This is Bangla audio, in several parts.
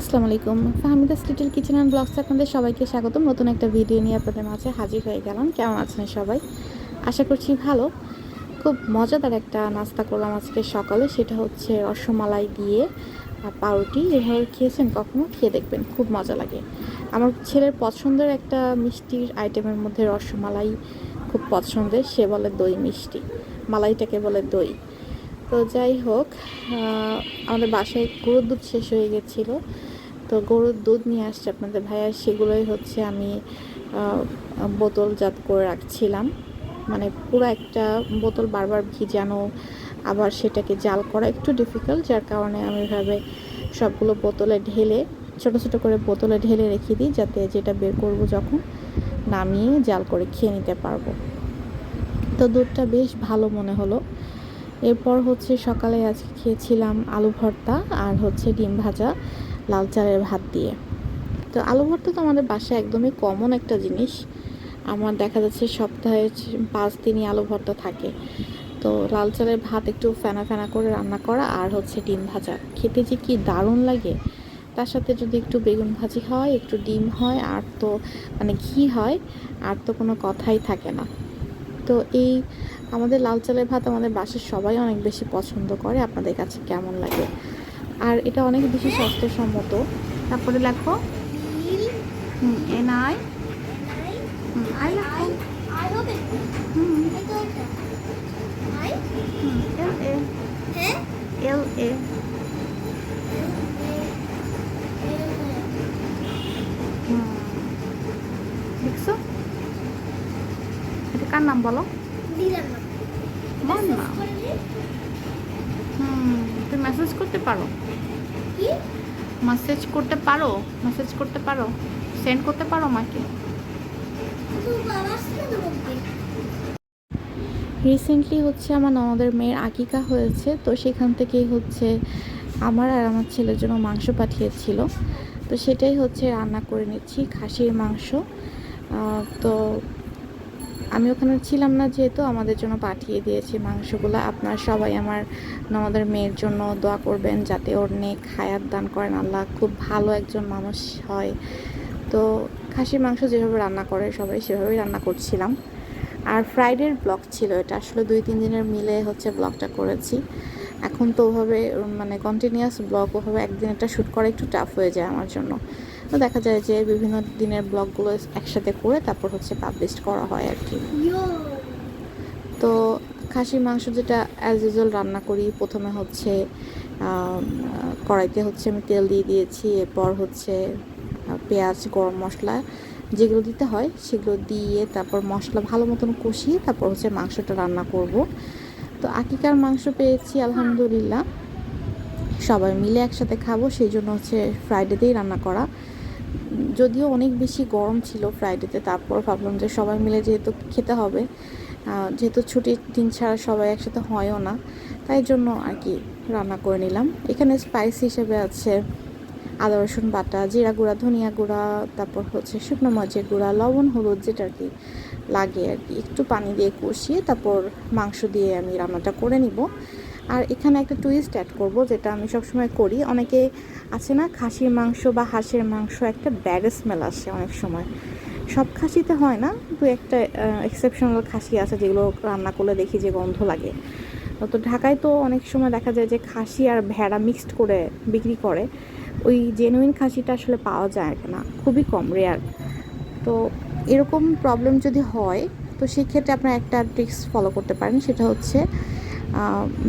আসসালামু আলাইকুম। Fahmida's little kitchen and blogs আপনাদের সবাইকে স্বাগতম। নতুন একটা ভিডিও নিয়ে আপনাদের মাঝে হাজির হয়ে গেলাম। কেমন আছেন সবাই? আশা করছি ভালো। খুব মজাদার একটা নাস্তা করলাম আজকে সকালে। সেটা হচ্ছে রসমালাই দিয়ে পাউরুটি। এভাবে খেয়েছেন কখনো? খেয়ে দেখবেন, খুব মজা লাগে। আমার ছেলের পছন্দের একটা মিষ্টির আইটেমের মধ্যে রসমালাই খুব পছন্দের। সে বলে দই মিষ্টি। মালাইটাকে বলে দই। তো যাই হোক আমাদের বাসায় গরুর দুধ শেষ হয়ে গেছিল। তো গরুর দুধ নিয়ে আসছে আপনাদের ভাইয়া। সেগুলোই হচ্ছে আমি বোতলজাত করে রাখছিলাম। মানে পুরো একটা বোতল বারবার ভিজানো, আবার সেটাকে জাল করা একটু ডিফিকাল্ট যার কারণে আমি এভাবে সবগুলো বোতলে ঢেলে, ছোট ছোট করে বোতলে ঢেলে রেখে দিই, যাতে যেটা বের করব যখন নামিয়ে জাল করে খেয়ে নিতে পারব। তো দুধটা বেশ ভালো মনে হলো। এরপর হচ্ছে সকালে আজকে খেয়েছিলাম আলু ভর্তা আর হচ্ছে ডিম ভাজা। লাল চালের ভাত দিয়ে। তো আলু ভর্তা তো আমাদের বাসায় একদমই কমন একটা জিনিস। আমার দেখা যাচ্ছে সপ্তাহে পাঁচ দিনই আলু ভর্তা থাকে। তো লাল চালের ভাত একটু ফেনা ফেনা করে রান্না করা আর হচ্ছে ডিম ভাজা। খেতে যে কি দারুণ লাগে। তার সাথে যদি একটু বেগুন ভাজি হয়, একটু ডিম হয়, আর তো মানে ঘি হয়, আর তো কোনো কথাই থাকে না। তো এই আমাদের লাল চালের ভাত আমাদের বাসার সবাই অনেক বেশি পছন্দ করে। আপনাদের কাছে কেমন লাগে? আর এটা অনেক বেশি স্বাস্থ্যসম্মত। তারপরে লেখো হুম এন আই লেখো। এল এ। এল এ। হুম। দেখছ এটা কার নাম বলো? আমার নাম। হুম তুমি মেসেজ করতে পারো। মেসেজ করতে পারো মেসেজ করতে পারো। সেন্ড করতে পারো আমাকে? রিসেন্টলি হচ্ছে আমার ননদের মেয়ের আকিকা হয়েছে তো সেখান থেকেই হচ্ছে আমার আর আমার ছেলের জন্য মাংস পাঠিয়েছিল। তো সেটাই হচ্ছে রান্না করে নিচ্ছি খাসির মাংস। তো আমি ওখানে ছিলাম না যেহেতু আমাদের জন্য পাঠিয়ে দিয়েছি মাংসগুলো। আপনারা সবাই আমার ননদের মেয়ের জন্য দোয়া করবেন যাতে ওর নেক হায়াত দান করেন। আল্লাহ খুব ভালো একজন মানুষ হয়। তো খাসির মাংস যেভাবে রান্না করে, সবাই সেভাবেই রান্না করছিলাম। আর ফ্রাইডের ব্লগ ছিল এটা। আসলে দুই, তিন দিনের মিলে হচ্ছে ব্লগটা করেছি। এখন তো ওভাবে মানে কন্টিনিউয়াস ব্লগ, ওভাবে একদিন একটা শ্যুট করা একটু টাফ হয়ে যায় আমার জন্য। তো দেখা যায় যে বিভিন্ন দিনের ব্লগগুলো একসাথে করে তারপর হচ্ছে পাবলিশ করা হয় আর কি। তো খাসির মাংস যেটা অ্যাজ ইউজুয়াল রান্না করি প্রথমে হচ্ছে কড়াইতে হচ্ছে আমি তেল দিয়ে দিয়েছি এরপর হচ্ছে পেঁয়াজ গরম মশলা যেগুলো দিতে হয় সেগুলো দিয়ে তারপর মশলা ভালো মতন কষিয়ে তারপর হচ্ছে মাংসটা রান্না করব। তো আকিকার মাংস পেয়েছি আলহামদুলিল্লাহ। সবাই মিলে একসাথে খাব সেই জন্য হচ্ছে ফ্রাইডেতেই রান্না করা। যদিও অনেক বেশি গরম ছিল ফ্রাইডেতে তারপর ভাবলাম যে সবাই মিলে যেহেতু খেতে হবে যেহেতু ছুটির দিন ছাড়া সবাই একসাথে হয়ও না, তাই জন্য আর কি রান্না করে নিলাম। এখানে স্পাইস হিসেবে আছে আদা, রসুন বাটা, জিরা গুঁড়া, ধনিয়া গুঁড়া, তারপর হচ্ছে শুকনো মরিচের গুঁড়া, লবণ, হলুদ, যেটা আর কি লাগে আর কি। একটু পানি দিয়ে কষিয়ে তারপর মাংস দিয়ে আমি রান্নাটা করে নিব। আর এখানে একটা টুইস্ট অ্যাড করব, যেটা আমি সবসময় করি। অনেকে আছে না, খাসির মাংস বা হাঁসের মাংস একটা ব্যাড স্মেল আসে অনেক সময়। সব খাসিতে হয় না, দু একটা এক্সেপশনাল খাসি আছে যেগুলো রান্না করলে দেখি যে গন্ধ লাগে। তো ঢাকায় তো অনেক সময় দেখা যায় যে খাসি আর ভেড়া মিক্সড করে বিক্রি করে। ওই জেনুইন খাসিটা আসলে পাওয়া যায় না, খুবই কম রেয়ার তো এরকম প্রবলেম যদি হয়, তো সেক্ষেত্রে আপনারা একটা ট্রিক্স ফলো করতে পারেন। সেটা হচ্ছে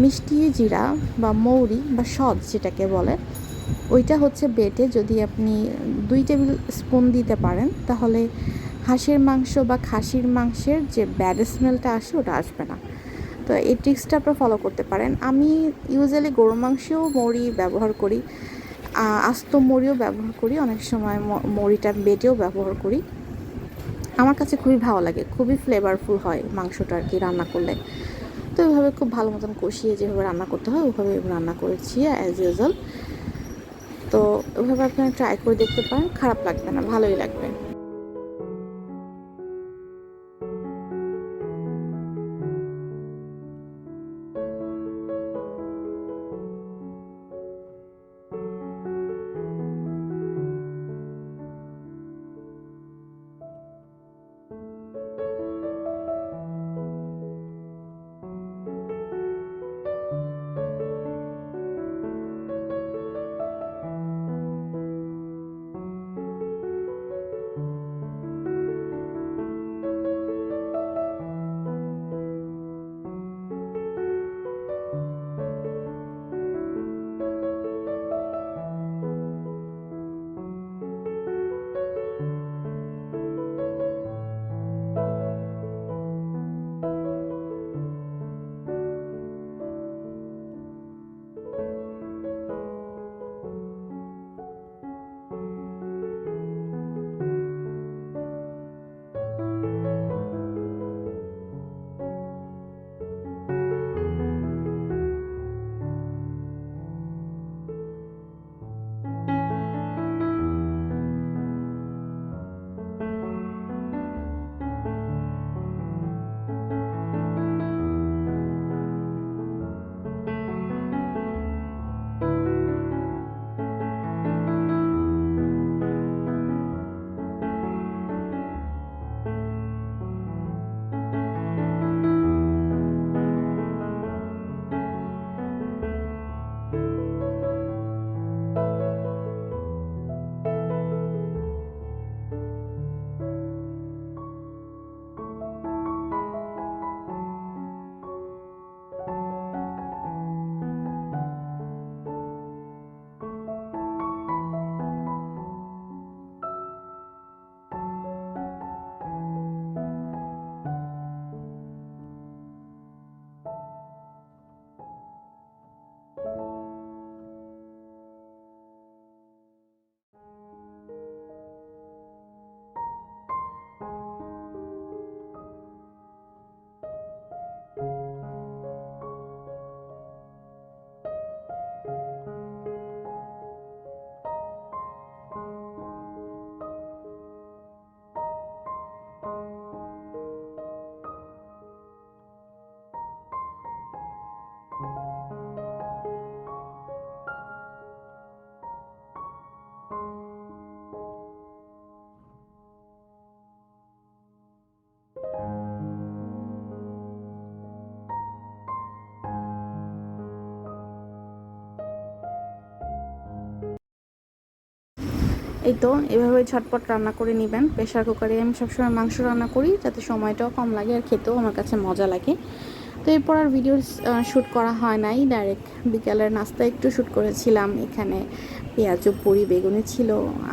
মিষ্টি জিরা বা মৌরি বা সদ যেটাকে বলে, ওইটা হচ্ছে বেটে যদি আপনি দুই টেবিল স্পুন দিতে পারেন, তাহলে হাঁসের মাংস বা খাসির মাংসের যে ব্যাড স্মেলটা আসে ওটা আসবে না। তো এই ট্রিক্সটা আপনারা ফলো করতে পারেন। আমি ইউজুয়ালি গরু মাংসেও মৌরি ব্যবহার করি আস্ত মরিও ব্যবহার করি, অনেক সময় মরিটা বেটেও ব্যবহার করি। আমার কাছে খুবই ভালো লাগে, খুবই ফ্লেভারফুল হয় মাংসটা আর কি রান্না করলে। তো এভাবে খুব ভালো মতন কষিয়ে যেভাবে রান্না করতে হয়, ওভাবে রান্না করেছি অ্যাজ ইউজুয়াল তো ওভাবে আপনারা ট্রাই করে দেখতে পারেন, খারাপ লাগবে না, ভালোই লাগবে। এই তো, এভাবে ঝটপট রান্না করে নেবেন। প্রেশার কুকারে আমি সবসময় মাংস রান্না করি, যাতে সময়টাও কম লাগে আর খেতেও আমার কাছে মজা লাগে। তো এরপর আর ভিডিও শ্যুট করা হয় নাই। ডাইরেক্ট বিকালের নাস্তা একটু শ্যুট করেছিলাম। এখানে পেঁয়াজ পুরি বেগুনি ছিল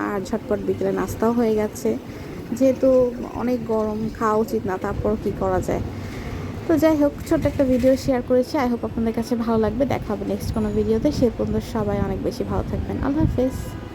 আর ঝটপট বিকেলে নাস্তাও হয়ে গেছে। যেহেতু অনেক গরম, খাওয়া উচিত না, তারপর কি করা যায়? তো যাই হোক, ছোট্ট একটা ভিডিও শেয়ার করেছি। আই হোপ আপনাদের কাছে ভালো লাগবে। দেখা হবে নেক্সট কোনো ভিডিওতে সে পর্যন্ত সবাই অনেক বেশি ভালো থাকবেন। আল্লাহ হাফেজ।